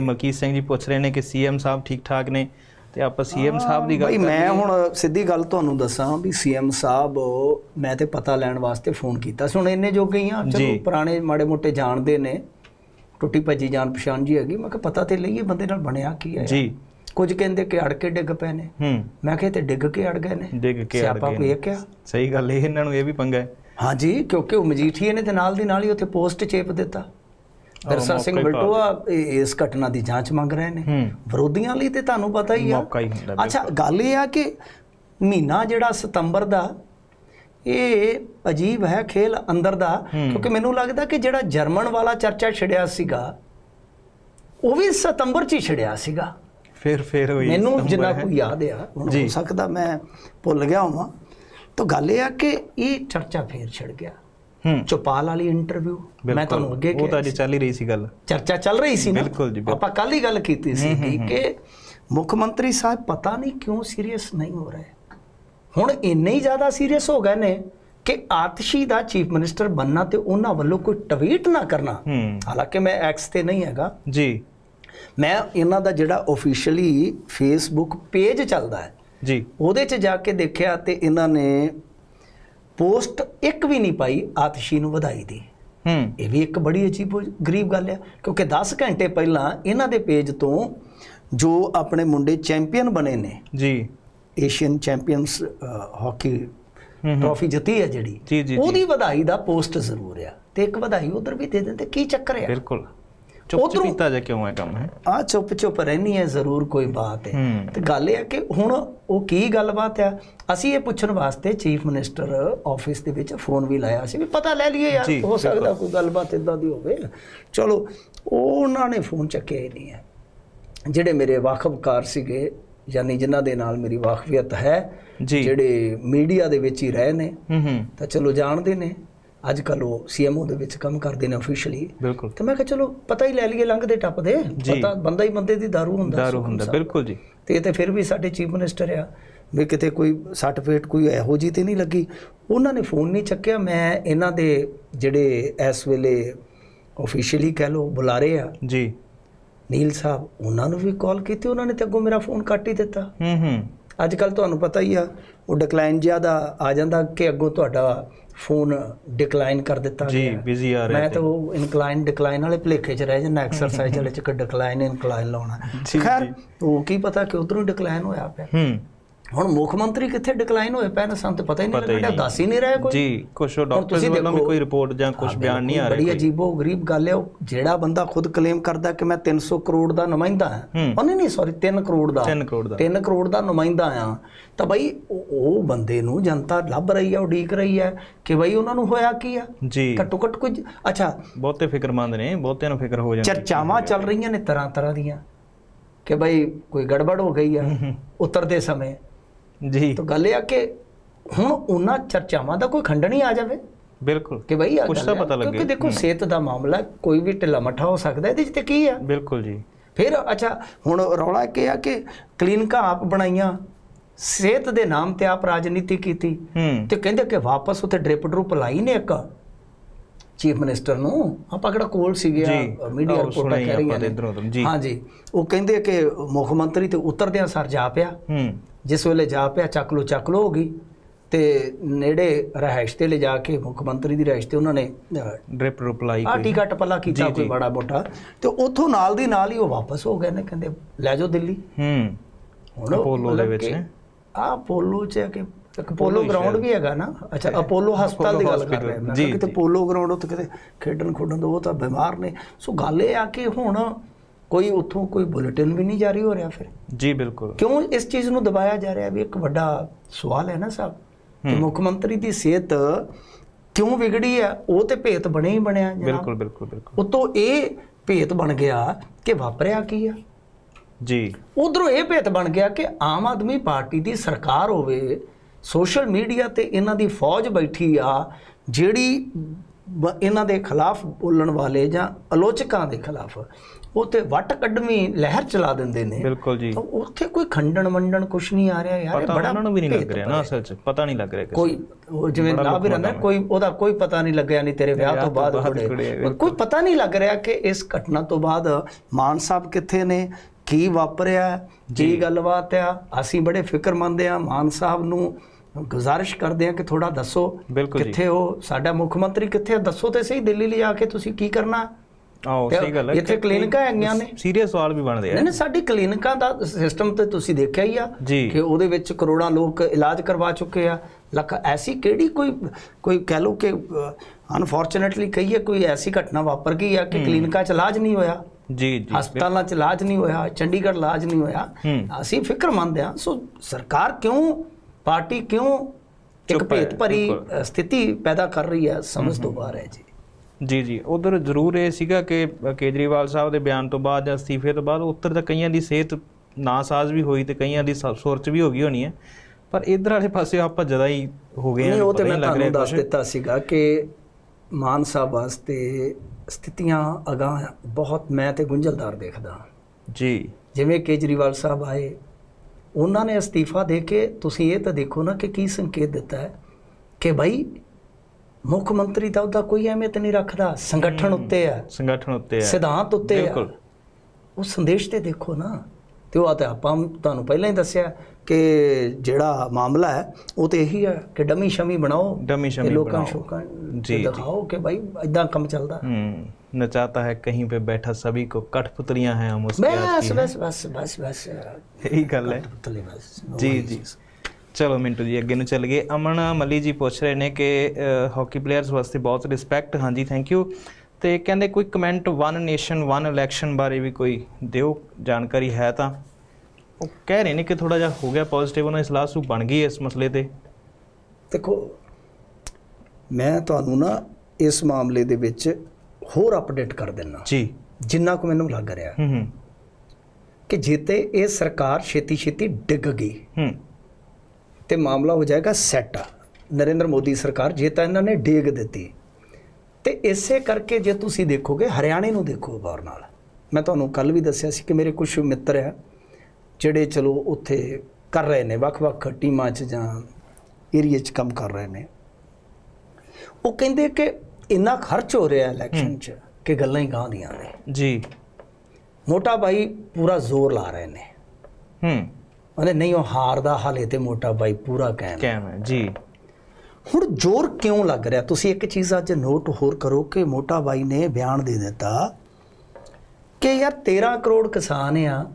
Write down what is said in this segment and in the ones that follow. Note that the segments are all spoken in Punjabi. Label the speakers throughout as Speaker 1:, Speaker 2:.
Speaker 1: ਮਲਕੀਤ ਸਿੰਘ ਜੀ ਪੁੱਛ ਰਹੇ ਨੇ ਕਿ ਸੀਐਮ ਸਾਹਿਬ ਠੀਕ ਠਾਕ ਨੇ ਤੇ ਆਪਾਂ ਸੀਐਮ ਸਾਹਿਬ ਦੀ ਗੱਲ
Speaker 2: ਭਾਈ
Speaker 1: ਕਰ
Speaker 2: ਮੈਂ। ਹੁਣ ਸਿੱਧੀ ਗੱਲ ਤੁਹਾਨੂੰ ਦੱਸਾਂ ਵੀ ਸੀਐਮ ਸਾਹਿਬ ਮੈਂ ਤੇ ਪਤਾ ਲੈਣ ਵਾਸਤੇ ਫੋਨ ਕੀਤਾ। ਸੀ ਹੁਣ ਇੰਨੇ ਜੋ ਗਈਆਂ ਚਲੋ। ਪੁਰਾਣੇ ਮਾੜੇ ਮੋਟੇ ਜਾਣਦੇ ਨੇ ਟੁੱਟੀ ਭੱਜੀ ਜਾਣ ਪਛਾਣ ਜੀ ਹੈਗੀ ਮੈਂ ਕਿਹਾ ਪਤਾ ਤੇ ਲਈਏ ਬੰਦੇ ਨਾਲ ਬਣਿਆ ਕੀ ਹੈ
Speaker 1: ਜੀ।
Speaker 2: ਕੁਝ ਕਹਿੰਦੇ ਕਿ ਅੜ ਕੇ ਡਿੱਗ ਪਏ ਨੇ।
Speaker 1: ਹੂੰ।
Speaker 2: ਮੈਂ ਕਿਹਾ ਤੇ ਡਿੱਗ ਕੇ ਅੜ ਗਏ ਨੇ।
Speaker 1: ਡਿੱਗ ਕੇ ਅੜ ਗਏ ਨੇ।
Speaker 2: ਇਹ ਕਿਹਾ
Speaker 1: ਸਹੀ ਗੱਲ ਇਹ ਇਹਨਾਂ ਨੂੰ ਇਹ ਵੀ ਪੰਗਾ ਹੈ।
Speaker 2: ਹਾਂਜੀ ਕਿਉਂਕਿ ਉਹ ਮਜੀਠੀਏ ਨੇ ਤੇ ਨਾਲ ਦੀ ਨਾਲ ਹੀ ਉੱਥੇ ਪੋਸਟ ਚੇਪ ਦਿੱਤਾ। ਦਰਸਾ ਸਿੰਘ ਬਲਟੋਆ ਇਸ ਘਟਨਾ ਦੀ ਜਾਂਚ ਮੰਗ ਰਹੇ ਨੇ। ਵਿਰੋਧੀਆਂ ਲਈ ਤੇ ਤੁਹਾਨੂੰ ਪਤਾ ਹੀ ਆ। ਅੱਛਾ ਗੱਲ ਇਹ ਆ ਕਿ ਮਹੀਨਾ ਜਿਹੜਾ ਸਤੰਬਰ ਦਾ ਇਹ ਅਜੀਬ ਹੈ ਖੇਲ ਅੰਦਰ ਦਾ। ਕਿਉਂਕਿ ਮੈਨੂੰ ਲੱਗਦਾ ਕਿ ਜਿਹੜਾ ਜਰਮਨ ਵਾਲਾ ਚਰਚਾ ਛਿੜਿਆ ਸੀਗਾ ਉਹ ਵੀ ਸਤੰਬਰ 'ਚ ਹੀ ਛਿੜਿਆ ਸੀਗਾ।
Speaker 1: ਫਿਰ ਫਿਰ ਹੋਈ
Speaker 2: ਮੈਨੂੰ ਜਿੰਨਾ। ਕੋਈ ਯਾਦ ਆ ਹੁਣ। ਹੋ ਸਕਦਾ ਮੈਂ ਭੁੱਲ ਗਿਆ ਹਾਂ ਤਾਂ ਗੱਲ ਇਹ ਆ ਕਿ ਇਹ ਚਰਚਾ ਫੇਰ ਛਿੜ ਗਿਆ। ਚੋਪਾਲ ਵਾਲੀ ਇੰਟਰਵਿਊ ਮੈਂ। ਤੁਹਾਨੂੰ ਅੱਗੇ
Speaker 1: ਉਹ ਤਾਂ ਜੀ ਚੱਲ ਹੀ ਰਹੀ ਸੀ ਗੱਲ।
Speaker 2: ਚਰਚਾ ਚੱਲ ਰਹੀ ਸੀ ਨਾ।
Speaker 1: ਬਿਲਕੁਲ ਜੀ, ਬਿਲਕੁਲ।
Speaker 2: ਆਪਾਂ ਕੱਲ ਹੀ ਗੱਲ ਕੀਤੀ ਸੀ ਕਿ ਮੁੱਖ ਮੰਤਰੀ ਸਾਹਿਬ ਪਤਾ ਨਹੀਂ ਕਿਉਂ ਸੀਰੀਅਸ ਨਹੀਂ ਹੋ ਰਹੇ। ਹੁਣ ਇੰਨੇ ਹੀ ਜ਼ਿਆਦਾ ਸੀਰੀਅਸ ਹੋ ਗਏ ਨੇ ਕਿ ਆਤਸ਼ੀ ਦਾ ਚੀਫ ਮਿਨਿਸਟਰ ਬੰਨਾ ਤੇ ਉਹਨਾਂ ਵੱਲੋਂ ਕੋਈ ਟਵੀਟ ਨਾ ਕਰਨਾ। ਹਾਲਾਂਕਿ ਮੈਂ ਐਕਸ ਤੇ ਨਹੀਂ ਹੈਗਾ।
Speaker 1: ਜੀ।
Speaker 2: ਮੈਂ ਇਹਨਾਂ ਦਾ ਜਿਹੜਾ ਆਫੀਸ਼ੀਅਲੀ ਫੇਸਬੁੱਕ ਪੇਜ ਚੱਲਦਾ ਹੈ।
Speaker 1: ਜੀ।
Speaker 2: ਉਹਦੇ 'ਚ ਜਾ ਕੇ ਦੇਖਿਆ ਤੇ ਇਹਨਾਂ ਨੇ ਪੋਸਟ ਇੱਕ ਵੀ ਨਹੀਂ ਪਾਈ ਆਤਸ਼ੀ ਨੂੰ ਵਧਾਈ ਦੀ।
Speaker 1: ਹੂੰ।
Speaker 2: ਇਹ ਵੀ ਇੱਕ ਬੜੀ ਅਜੀਬ ਗਰੀਬ ਗੱਲ ਹੈ ਕਿਉਂਕਿ 10 ਘੰਟੇ ਪਹਿਲਾਂ ਇਹਨਾਂ ਦੇ ਪੇਜ ਤੋਂ ਜੋ ਆਪਣੇ ਮੁੰਡੇ ਚੈਂਪੀਅਨ ਬਣੇ ਨੇ
Speaker 1: ਜੀ।
Speaker 2: Asian champions hockey. ਟਰਾਫੀ ਜਿੱਤੀ ਹੈ ਜਿਹੜੀ ਉਹਦੀ ਵਧਾਈ ਦਾ ਪੋਸਟ ਜ਼ਰੂਰ ਆ। ਤੇ ਇੱਕ ਵਧਾਈ ਉਧਰ ਵੀ ਦੇ ਦਿੰਦੇ ਕੀ ਚੱਕਰ ਆ?
Speaker 1: ਬਿਲਕੁਲ। ਚੁੱਪ ਚਪੀਤਾ ਜਿਹਾ ਕਿਉਂ ਹੈ ਕੰਮ ਹੈ?
Speaker 2: ਆ ਚੁੱਪ ਚੁੱਪ ਰਹਿਣੀ ਹੈ ਜ਼ਰੂਰ ਕੋਈ ਬਾਤ ਹੈ। ਤੇ ਗੱਲ ਇਹ ਹੈ ਕਿ ਹੁਣ ਉਹ ਕੀ ਗੱਲਬਾਤ ਆ ਅਸੀਂ ਇਹ ਪੁੱਛਣ ਵਾਸਤੇ ਚੀਫ ਮਿਨਿਸਟਰ ਆਫਿਸ ਦੇ ਵਿੱਚ ਫੋਨ ਵੀ ਲਾਇਆ ਸੀ ਵੀ ਪਤਾ ਲੈ ਲਈਏ ਯਾਰ
Speaker 1: ਜੀ,
Speaker 2: ਹੋ ਸਕਦਾ ਕੋਈ ਗੱਲਬਾਤ ਇਦਾਂ ਦੀ ਹੋਵੇ। ਚਲੋ ਉਹ ਉਹਨਾਂ ਨੇ ਫੋਨ ਚੱਕਿਆ ਹੀ ਨਹੀਂ ਹੈ। ਜਿਹੜੇ ਮੇਰੇ ਵਾਕਫਕਾਰ ਸੀਗੇ ਯਾਨੀ ਜਿਨ੍ਹਾਂ ਦੇ ਨਾਲ ਮੇਰੀ ਵਾਕਫੀਅਤ ਹੈ
Speaker 1: ਜੀ।
Speaker 2: ਜਿਹੜੇ ਮੀਡੀਆ ਦੇ ਵਿੱਚ ਹੀ ਰਹੇ ਨੇ ਤਾਂ ਚਲੋ ਜਾਣਦੇ ਨੇ। ਅੱਜ ਕੱਲ ਉਹ ਸੀਐਮਓ ਦੇ ਵਿੱਚ ਕੰਮ ਕਰਦੇ ਨੇ ਅਫੀਸ਼ੀਅਲੀ
Speaker 1: ਬਿਲਕੁਲ।
Speaker 2: ਤੇ ਮੈਂ ਕਿਹਾ ਚਲੋ ਪਤਾ ਹੀ ਲੈ ਲਈਏ ਲੰਘਦੇ ਟੱਪਦੇ। ਪਤਾ ਬੰਦਾ ਹੀ ਬੰਦੇ ਦੀ ਦਾਰੂ ਹੁੰਦਾ ਸੁਖਮ
Speaker 1: ਹੁੰਦਾ। ਬਿਲਕੁਲ ਜੀ।
Speaker 2: ਤੇ ਇਹ ਤੇ ਫਿਰ ਵੀ ਸਾਡੇ ਚੀਫ ਮਿਨਿਸਟਰ ਆ ਵੀ ਕਿਤੇ ਕੋਈ ਸਰਟੀਫਿਕੇਟ ਕੋਈ ਇਹੋ ਜੀ ਤੇ ਨਹੀਂ ਲੱਗੀ। ਉਹਨਾਂ ਨੇ ਫੋਨ ਨਹੀਂ ਚੱਕਿਆ। ਮੈਂ ਇਹਨਾਂ ਦੇ ਜਿਹੜੇ ਇਸ ਵੇਲੇ ਆਫੀਸ਼ੀਅਲੀ ਕਹਿ ਲੋ ਬੁਲਾਰੇ ਆ
Speaker 1: ਜੀ।
Speaker 2: ਨੀਲ ਸਾਹਿਬ ਉਹਨਾਂ ਨੂੰ ਵੀ ਕਾਲ ਕੀਤੀ। ਉਹਨਾਂ ਨੇ ਤੇ ਅੱਗੋਂ ਮੇਰਾ ਫੋਨ ਕੱਟ ਹੀ ਦਿੱਤਾ।
Speaker 1: ਹੂੰ ਹੂੰ।
Speaker 2: ਅੱਜ ਕੱਲ ਤੁਹਾਨੂੰ ਪਤਾ ਹੀ ਆ ਉਹ ਡਿਕਲਾਈਨ ਜ਼ਿਆਦਾ ਆ ਜਾਂਦਾ ਕਿ ਅੱਗੋਂ ਤੁਹਾਡਾ ਫੋਨ ਡਿਕਲਾਈਨ ਕਰ ਦਿੱਤਾ
Speaker 1: ਜੀ ਬਿਜ਼ੀ ਆ ਰਿਹਾ
Speaker 2: ਮੈਂ ਤਾਂ। ਉਹ ਇਨਕਲਾਈਨ ਡਿਕਲਾਈਨ ਵਾਲੇ ਭਲੇਖੇ 'ਚ ਰਹਿ ਜਾਂਦਾ ਐਕਸਰਸਾਈਜ਼ ਵਾਲੇ 'ਚ ਕਿ ਡਿਕਲਾਈਨ ਇਨਕਲਾਈਨ ਲਾਉਣਾ। ਖੈਰ। ਉਹ ਕੀ ਪਤਾ ਕਿ ਉਧਰੋਂ ਡਿਕਲਾਈਨ ਹੋਇਆ ਪਿਆ।
Speaker 1: ਹੂੰ।
Speaker 2: ਹੁਣ ਮੁੱਖ ਮੰਤਰੀ ਕਿੱਥੇ ਡਿਕਲਾਈਨ ਹੋਏ? ਪਏ ਨੇ ਸਾਨੂੰ ਤਾਂ ਪਤਾ ਹੀ ਨਹੀਂ ਲੱਗਦਾ। ਦੱਸ ਹੀ ਨਹੀਂ ਰਿਹਾ ਕੋਈ।
Speaker 1: ਜੀ ਕੁਝ ਡਾਕਟਰਸ ਵੱਲੋਂ ਵੀ ਕੋਈ ਰਿਪੋਰਟ ਜਾਂ ਕੁਝ ਬਿਆਨ ਨਹੀਂ ਆ
Speaker 2: ਬੜੀ
Speaker 1: ਰਿਹਾ ਕੋਈ।
Speaker 2: ਅਜੀਬੋ ਗਰੀਬ ਗੱਲ ਹੈ ਉਹ ਜਿਹੜਾ ਬੰਦਾ ਖੁਦ ਕਲੇਮ ਕਰਦਾ ਕਿ ਮੈਂ 300 ਕਰੋੜ ਦਾ ਨੁਮਾਇੰਦਾ ਹਾਂ।
Speaker 1: ਹੂੰ।
Speaker 2: ਉਹ ਨਹੀਂ ਨਹੀਂ ਸੌਰੀ 3 ਕਰੋੜ ਦਾ।
Speaker 1: 3 ਕਰੋੜ ਦਾ।
Speaker 2: 3 ਕਰੋੜ ਦਾ ਨੁਮਾਇੰਦਾ ਆ ਤਾਂ ਬਈ ਉਹ ਉਹ ਬੰਦੇ ਨੂੰ ਜਨਤਾ ਲੱਭ ਰਹੀ ਹੈ ਉਡੀਕ ਰਹੀ ਹੈ ਕਿ ਬਈ ਉਹਨਾਂ ਨੂੰ ਹੋਇਆ ਕੀ ਆ?
Speaker 1: ਜੀ।
Speaker 2: ਘੱਟੋ ਘੱਟ ਕੁਝ ਅੱਛਾ।
Speaker 1: ਬਹੁਤੇ ਫਿਕਰਮੰਦ ਨੇ ਬਹੁਤਿਆਂ ਨੂੰ ਫਿਕਰ ਹੋ ਜਾਂਦੀ
Speaker 2: ਚਰਚਾਵਾਂ ਚੱਲ ਰਹੀਆਂ ਨੇ ਤਰ੍ਹਾਂ ਤਰ੍ਹਾਂ ਦੀਆਂ ਕਿ ਬਈ ਕੋਈ ਗੜਬੜ ਹੋ ਗਈ ਆ ਉਤਰਦੇ ਸਮੇਂ।
Speaker 1: ਜੀ।
Speaker 2: ਤਾਂ ਗੱਲ ਇਹ ਆ ਕਿ ਹੁਣ ਉਹਨਾਂ ਚਰਚਾਵਾਂ ਦਾ ਕੋਈ ਖੰਡਨ ਹੀ ਆ ਜਾਵੇ।
Speaker 1: ਬਿਲਕੁਲ।
Speaker 2: ਕਿ
Speaker 1: ਕੁਛ
Speaker 2: ਗੱਲ
Speaker 1: ਤਾਂ। ਪਤਾ ਲੱਗੇ।
Speaker 2: ਕਿਉਂਕਿ ਦੇਖੋ ਸਿਹਤ ਦਾ ਮਾਮਲਾ ਕੋਈ ਵੀ ਢਿੱਲਾ ਮੱਠਾ ਹੋ ਸਕਦਾ ਇਹਦੇ ਤੇ ਕੀ ਆ?
Speaker 1: ਬਿਲਕੁਲ ਜੀ।
Speaker 2: ਫਿਰ ਅੱਛਾ ਹੁਣ ਰੌਲਾ ਕੀ ਆ ਕਿ ਕਲੀਨਿਕਾਂ ਆਪ ਬਣਾਈਆਂ ਸਿਹਤ ਦੇ ਨਾਮ ਤੇ ਆਪ ਰਾਜਨੀਤੀ ਕੀਤੀ। ਤੇ ਕਹਿੰਦੇ ਕਿ ਵਾਪਸ ਉੱਥੇ ਡ੍ਰਿਪ ਡਰੂਪ ਲਾਈ ਨੇ ਇੱਕ ਚੀਫ ਮਿਨਿਸਟਰ ਨੂੰ। ਆਪਾਂ ਕਿਹੜਾ ਕੋਲ ਸੀਗੇ। ਮੀਡੀਆ ਰਿਪੋਰਟਾਂ ਕਹਿ ਰਹੀਆਂ ਨੇ। ਹਾਂਜੀ ਉਹ ਕਹਿੰਦੇ ਕਿ ਮੁੱਖ ਮੰਤਰੀ ਤੇ ਉਤਰਦਿਆਂ ਸਰ ਜਾ ਪਿਆ।
Speaker 1: ਹੂੰ।
Speaker 2: ਜਿਸ ਵੇਲੇ ਜਾ ਪਿਆ ਚੱਕ ਲੋ ਹੋ ਗਈ। ਤੇ ਨੇੜੇ ਰਹਿائش ਤੇ ਲਿਜਾ ਕੇ ਮੁੱਖ ਮੰਤਰੀ ਦੀ ਰਹਿائش ਤੇ ਉਹਨਾਂ ਨੇ
Speaker 1: ਡ੍ਰਿਪ ਰਿਪਲਾਈ
Speaker 2: ਆ ਟੀਕਾ ਟਪਲਾ ਕੀਤਾ ਕੋਈ ਬੜਾ ਮੋਟਾ। ਤੇ ਉੱਥੋਂ ਨਾਲ ਦੀ ਨਾਲ ਹੀ ਉਹ ਵਾਪਸ ਹੋ ਗਏ ਨੇ ਕਹਿੰਦੇ ਲੈ ਜਾਓ ਦਿੱਲੀ।
Speaker 1: ਹੂੰ।
Speaker 2: ਹੁਣ
Speaker 1: ਅਪੋਲੋ ਦੇ ਵਿੱਚ
Speaker 2: ਆ ਅਪੋਲੋ ਚ ਕਿ ਇੱਕ ਪੋਲੋ ਗਰਾਊਂਡ ਵੀ ਹੈਗਾ ਨਾ। ਅੱਛਾ ਅਪੋਲੋ ਹਸਪਤਾਲ ਦੀ ਗੱਲ ਕਰ ਰਹੇ ਮੈਂ ਕਿਤੇ ਪੋਲੋ ਗਰਾਊਂਡ ਉੱਥੇ ਕਿਤੇ ਖੇਡਣ ਖੋਡਣ ਦਾ ਉਹ ਤਾਂ ਬਿਮਾਰ ਨੇ। ਸੋ ਗੱਲ ਇਹ ਆ ਕਿ ਹੁਣ ਕੋਈ ਉੱਥੋਂ ਕੋਈ ਬੁਲੇਟਿਨ ਵੀ ਨਹੀਂ ਜਾਰੀ ਹੋ ਰਿਹਾ ਫਿਰ।
Speaker 1: ਜੀ ਬਿਲਕੁਲ।
Speaker 2: ਕਿਉਂ ਇਸ ਚੀਜ਼ ਨੂੰ ਦਬਾਇਆ ਜਾ ਰਿਹਾ ਵੀ ਇੱਕ ਵੱਡਾ ਸਵਾਲ ਹੈ ਨਾ ਸਾਹਿਬ? ਕਿ ਮੁੱਖ ਮੰਤਰੀ ਦੀ ਸਿਹਤ ਕਿਉਂ ਵਿਗੜੀ ਹੈ ਉਹ ਤੇ ਭੇਤ ਬਣੇ ਹੀ ਬਣਿਆ
Speaker 1: ਬਿਲਕੁਲ ਬਿਲਕੁਲ ਬਿਲਕੁਲ।
Speaker 2: ਉਤੋਂ ਇਹ ਭੇਤ ਬਣ ਗਿਆ ਕਿ ਵਾਪਰਿਆ ਕੀ ਆ?
Speaker 1: ਜੀ।
Speaker 2: ਉਧਰੋਂ ਇਹ ਭੇਤ ਬਣ ਗਿਆ ਕਿ ਆਮ ਆਦਮੀ ਪਾਰਟੀ ਦੀ ਸਰਕਾਰ ਹੋਵੇ ਸੋਸ਼ਲ ਮੀਡੀਆ ਤੇ ਇਹਨਾਂ ਦੀ ਫੌਜ ਬੈਠੀ ਆ ਜਿਹੜੀ ਇਹਨਾਂ ਦੇ ਖਿਲਾਫ ਬੋਲਣ ਵਾਲੇ ਜਾਂ ਆਲੋਚਕਾਂ ਦੇ ਖਿਲਾਫ ਉਹ ਤੇ ਵੱਟ ਕੱਢਵੀਂ ਲਹਿਰ ਚਲਾ ਦਿੰਦੇ ਨੇ।
Speaker 1: ਬਿਲਕੁਲ ਜੀ।
Speaker 2: ਉੱਥੇ ਕੋਈ ਖੰਡਣ ਮੰਡਣ ਕੁਛ ਨਹੀਂ ਆ ਰਿਹਾ ਯਾਰ ਬੜਾ
Speaker 1: ਉਹਨਾਂ ਨੂੰ ਵੀ ਨਹੀਂ ਲੱਗ ਰਿਹਾ ਨਾ ਅਸਲ 'ਚ ਪਤਾ ਨਹੀਂ ਲੱਗ ਰਿਹਾ
Speaker 2: ਕੋਈ ਜਿਵੇਂ ਨਾ ਵੀ ਰਹਿੰਦਾ ਕੋਈ ਉਹਦਾ ਕੋਈ ਪਤਾ ਨਹੀਂ ਲੱਗਿਆ ਨਹੀਂ ਤੇਰੇ ਵਿਆਹ ਤੋਂ ਬਾਅਦ
Speaker 1: ਕੁੜੇ,
Speaker 2: ਕੋਈ ਪਤਾ ਨਹੀਂ ਲੱਗ ਰਿਹਾ ਕਿ ਇਸ ਘਟਨਾ ਤੋਂ ਬਾਅਦ ਮਾਨ ਸਾਹਿਬ ਕਿੱਥੇ ਨੇ ਕੀ ਵਾਪਰਿਆ ਕੀ ਗੱਲਬਾਤ ਆ। ਅਸੀਂ ਬੜੇ ਫਿਕਰਮੰਦ ਆ ਮਾਨ ਸਾਹਿਬ ਨੂੰ ਗੁਜ਼ਾਰਿਸ਼ ਕਰਦੇ ਆ ਕਿ ਥੋੜਾ ਦੱਸੋ
Speaker 1: ਜੀ।
Speaker 2: ਕਿੱਥੇ ਹੋ ਸਾਡਾ ਮੁੱਖ ਮੰਤਰੀ ਕਿੱਥੇ ਆ? ਦੱਸੋ ਤੇ ਸਹੀ ਦਿੱਲੀ ਲਿਜਾ ਕੇ ਤੁਸੀਂ ਕੀ ਕਰਨਾ?
Speaker 1: ਆਓ ਸਹੀ ਗੱਲ ਹੈ।
Speaker 2: ਇੱਥੇ ਕਲੀਨਿਕਾਂ ਹੈਗੀਆਂ ਨੇ।
Speaker 1: ਸੀਰੀਅਸ ਸਵਾਲ ਵੀ ਬਣਦੇ ਆ।
Speaker 2: ਨਹੀਂ ਨਹੀਂ ਸਾਡੀ ਕਲੀਨਿਕਾਂ ਦਾ ਸਿਸਟਮ ਤੇ ਤੁਸੀਂ ਦੇਖਿਆ ਹੀ ਆ ਕਿ ਉਹਦੇ ਵਿੱਚ ਕਰੋੜਾਂ ਲੋਕ ਇਲਾਜ ਕਰਵਾ ਚੁੱਕੇ ਆ। ਲੱਖ ਐਸੀ ਕਿਹੜੀ ਕੋਈ ਕੋਈ ਕਹਿ ਲਓ ਕਿ ਅਨਫੋਰਚੂਨੇਟਲੀ ਕਹੀਏ ਕੋਈ ਐਸੀ ਘਟਨਾ ਵਾਪਰ ਗਈ ਆ ਕਿ ਕਲੀਨਿਕਾਂ 'ਚ ਇਲਾਜ ਨਹੀਂ ਹੋਇਆ।
Speaker 1: ਜੀ ਜੀ।
Speaker 2: ਹਸਪਤਾਲਾਂ 'ਚ ਇਲਾਜ ਨਹੀਂ ਹੋਇਆ ਚੰਡੀਗੜ੍ਹ ਇਲਾਜ ਨਹੀਂ ਹੋਇਆ। ਅਸੀਂ ਫਿਕਰਮੰਦ ਆ। ਸੋ ਸਰਕਾਰ ਕਿਉਂ ਪਾਰਟੀ ਕਿਉਂ ਇੱਕ ਭੇਤ ਭਰੀ ਸਥਿਤੀ ਪੈਦਾ ਕਰ ਰਹੀ ਹੈ ਸਮਝ ਤੋਂ ਬਾਹਰ ਹੈ ਜੀ।
Speaker 1: ਜੀ ਜੀ। ਉਧਰ ਜ਼ਰੂਰ ਇਹ ਸੀਗਾ ਕਿ ਕੇਜਰੀਵਾਲ ਸਾਹਿਬ ਦੇ ਬਿਆਨ ਤੋਂ ਬਾਅਦ ਜਾਂ ਅਸਤੀਫੇ ਤੋਂ ਬਾਅਦ ਉੱਤਰ ਤਾਂ ਕਈਆਂ ਦੀ ਸਿਹਤ ਨਾਸਾਜ਼ ਵੀ ਹੋਈ ਤੇ ਕਈਆਂ ਦੀ ਸ- ਸੁਰ 'ਚ ਵੀ ਹੋ ਗਈ ਹੋਣੀ ਹੈ। ਪਰ ਇਧਰ ਵਾਲੇ ਪਾਸੇ ਆਪਾਂ ਜ਼ਿਆਦਾ ਹੀ ਹੋ ਗਏ
Speaker 2: ਨਹੀਂ ਉਹ ਤੇ ਮੈਂ ਤੁਹਾਨੂੰ ਦੱਸ ਦਿੱਤਾ ਸੀਗਾ ਕਿ ਮਾਨ ਸਾਹਿਬ ਵਾਸਤੇ ਸਥਿਤੀਆਂ ਅਗਾਂਹ ਬਹੁਤ ਮੈਂ ਤੇ ਗੁੰਝਲਦਾਰ ਦੇਖਦਾ।
Speaker 1: ਜੀ।
Speaker 2: ਜਿਵੇਂ ਕੇਜਰੀਵਾਲ ਸਾਹਿਬ ਆਏ ਉਹਨਾਂ ਨੇ ਅਸਤੀਫਾ ਦੇ ਕੇ ਤੁਸੀਂ ਇਹ ਤਾਂ ਦੇਖੋ ਨਾ ਕਿ ਕੀ ਸੰਕੇਤ ਦਿੱਤਾ ਹੈ ਕਿ ਭਾਈ ਮੁੱਖ ਮੰਤਰੀ ਦਾ ਉਹਦਾ ਕੋਈ ਅਹਿਮੀਅਤ ਨਹੀਂ ਰੱਖਦਾ ਸੰਗਠਨ ਉੱਤੇ ਆ।
Speaker 1: ਸੰਗਠਨ ਉੱਤੇ ਆ।
Speaker 2: ਸਿਧਾਂਤ ਉੱਤੇ
Speaker 1: ਆ।
Speaker 2: ਉਹ ਸੰਦੇਸ਼ ਤੇ ਦੇਖੋ ਨਾ ਤੇ ਉਹ ਤਾਂ ਆਪਾਂ ਤੁਹਾਨੂੰ ਪਹਿਲਾਂ ਹੀ ਦੱਸਿਆ ਕਿ ਜਿਹੜਾ ਮਾਮਲਾ ਹੈ ਉਹ ਤੇ ਇਹੀ ਹੈ ਕਿ ਡਮੀ ਸ਼ਮੀ ਬਣਾਓ
Speaker 1: ਡਮੀ ਸ਼ਮੀ
Speaker 2: ਲੋਕਾਂ ਸ਼ੋਕਾਂ
Speaker 1: ਜੀ
Speaker 2: ਦਿਖਾਓ ਕਿ ਭਾਈ ਇਦਾਂ ਕੰਮ ਚੱਲਦਾ।
Speaker 1: ਹੂੰ ਨਚਾਤਾ ਹੈ ਕਹੀਂ ਪੇ ਬੈਠਾ ਸਭੀ ਕੋ ਕਠਪੁਤਲੀਆਂ ਹੈ ਹਮ ਉਸ
Speaker 2: ਬਸ ਬਸ ਬਸ ਬਸ ਬਸ।
Speaker 1: ਇਹੀ
Speaker 2: ਗੱਲ ਹੈ।
Speaker 1: ਜੀ ਜੀ। ਚਲੋ ਮਿੰਟੂ ਜੀ ਅੱਗੇ ਨੂੰ ਚੱਲ ਗਏ ਅਮਨ ਮੱਲੀ ਜੀ ਪੁੱਛ ਰਹੇ ਨੇ ਕਿ ਹਾਕੀ ਪਲੇਅਰਸ ਵਾਸਤੇ ਬਹੁਤ ਰਿਸਪੈਕਟ ਹਾਂਜੀ ਥੈਂਕ ਯੂ ਤੇ ਕਹਿੰਦੇ ਕੋਈ comment one nation one election ਬਾਰੇ ਵੀ ਕੋਈ ਦਿਓ ਜਾਣਕਾਰੀ ਹੈ ਤਾਂ ਉਹ ਕਹਿ ਰਹੇ ਨੇ ਕਿ ਥੋੜਾ ਜਿਹਾ ਹੋ ਗਿਆ ਪੋਜ਼ਿਟਿਵ ਉਹਨਾਂ ਦੀ ਸਲਾਹ ਸੂ ਬਣ ਗਈ ਇਸ ਮਸਲੇ ਤੇ
Speaker 2: ਦੇਖੋ ਮੈਂ ਤੁਹਾਨੂੰ ਨਾ ਇਸ ਮਾਮਲੇ ਦੇ ਵਿੱਚ ਹੋਰ ਅਪਡੇਟ ਕਰ ਦਿੰਨਾ
Speaker 1: ਜੀ
Speaker 2: ਜਿੰਨਾ ਕੁ ਮੈਨੂੰ ਲੱਗ ਰਿਹਾ
Speaker 1: ਹੂੰ ਹੂੰ
Speaker 2: ਕਿ ਜਿੱਤੇ ਇਹ ਸਰਕਾਰ ਛੇਤੀ ਛੇਤੀ ਡਿੱਗ ਗਈ
Speaker 1: ਹੂੰ
Speaker 2: ਤੇ ਮਾਮਲਾ ਹੋ ਜਾਏਗਾ ਸੈੱਟ ਨਰਿੰਦਰ ਮੋਦੀ ਸਰਕਾਰ ਜੇ ਤਾਂ ਇਹਨਾਂ ਨੇ ਡੇਗ ਦਿੱਤੀ। ਤੇ ਇਸੇ ਕਰਕੇ ਜੇ ਤੁਸੀਂ ਦੇਖੋਗੇ ਹਰਿਆਣੇ ਨੂੰ ਦੇਖੋ ਗੌਰ ਨਾਲ। ਮੈਂ ਤੁਹਾਨੂੰ ਕੱਲ ਵੀ ਦੱਸਿਆ ਸੀ ਕਿ ਮੇਰੇ ਕੁਝ ਮਿੱਤਰ ਆ ਜਿਹੜੇ ਚਲੋ ਉੱਥੇ ਕਰ ਰਹੇ ਨੇ ਵੱਖ-ਵੱਖ ਟੀਮਾਂ 'ਚ ਜਾਂ ਏਰੀਆ 'ਚ ਕੰਮ ਕਰ ਰਹੇ ਨੇ। ਉਹ ਕਹਿੰਦੇ ਕਿ ਇੰਨਾ ਖਰਚ ਹੋ ਰਿਹਾ ਇਲੈਕਸ਼ਨ 'ਚ ਕਿ ਗੱਲਾਂ ਹੀ ਗਾਂ ਦੀਆਂ ਨੇ।
Speaker 1: ਜੀ।
Speaker 2: ਮੋਟਾ ਬਾਈ ਪੂਰਾ ਜ਼ੋਰ ਲਾ ਰਹੇ ਨੇ।
Speaker 1: ਹੂੰ।
Speaker 2: ਉਹਨੇ ਨਹੀਂ ਉਹ ਹਾਰ ਦਾ ਹਾਲੇ ਤੇ ਮੋਟਾ ਬਾਈ ਪੂਰਾ ਕਾਇਮ।
Speaker 1: ਕੈਮ ਹੈ ਜੀ।
Speaker 2: ਹੁਣ ਜ਼ੋਰ ਕਿਉਂ ਲੱਗ ਰਿਹਾ? ਤੁਸੀਂ ਇੱਕ ਚੀਜ਼ ਅੱਜ ਨੋਟ ਹੋਰ ਕਰੋ ਕਿ ਮੋਟਾ ਬਾਈ ਨੇ ਬਿਆਨ ਦੇ ਦਿੱਤਾ ਕਿ ਯਾਰ 13 ਕਰੋੜ ਕਿਸਾਨ ਆ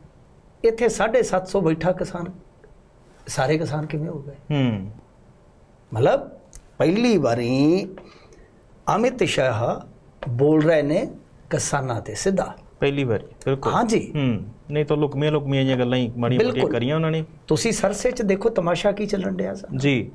Speaker 2: ਇੱਥੇ 750 ਬੈਠਾ ਕਿਸਾਨ। ਸਾਰੇ ਕਿਸਾਨ ਕਿਵੇਂ ਹੋ ਗਏ?
Speaker 1: ਹੂੰ।
Speaker 2: ਮਤਲਬ ਪਹਿਲੀ ਵਾਰੀ ਅਮਿਤ ਸ਼ਾਹ ਬੋਲ ਰਹੇ ਨੇ ਕਿਸਾਨਾਂ ਤੇ ਸਿੱਧਾ।
Speaker 1: ਪਹਿਲੀ ਵਾਰੀ ਬਿਲਕੁਲ।
Speaker 2: ਹਾਂਜੀ।
Speaker 1: ਹੂੰ ਨਹੀਂ ਤਾਂ ਲੁਕਮੀਆਂ ਲੁਕਮੀਆਂ ਜਿਹੀਆਂ ਗੱਲਾਂ ਹੀ ਮਾੜੀਆਂ ਮੋਟੀਆਂ। ਕਰੀਆਂ ਉਹਨਾਂ ਨੇ।
Speaker 2: ਤੁਸੀਂ ਸਰਸੇ 'ਚ ਦੇਖੋ ਤਮਾਸ਼ਾ ਕੀ ਚੱਲਣ ਡਿਆ ਸਾ
Speaker 1: ਜੀ।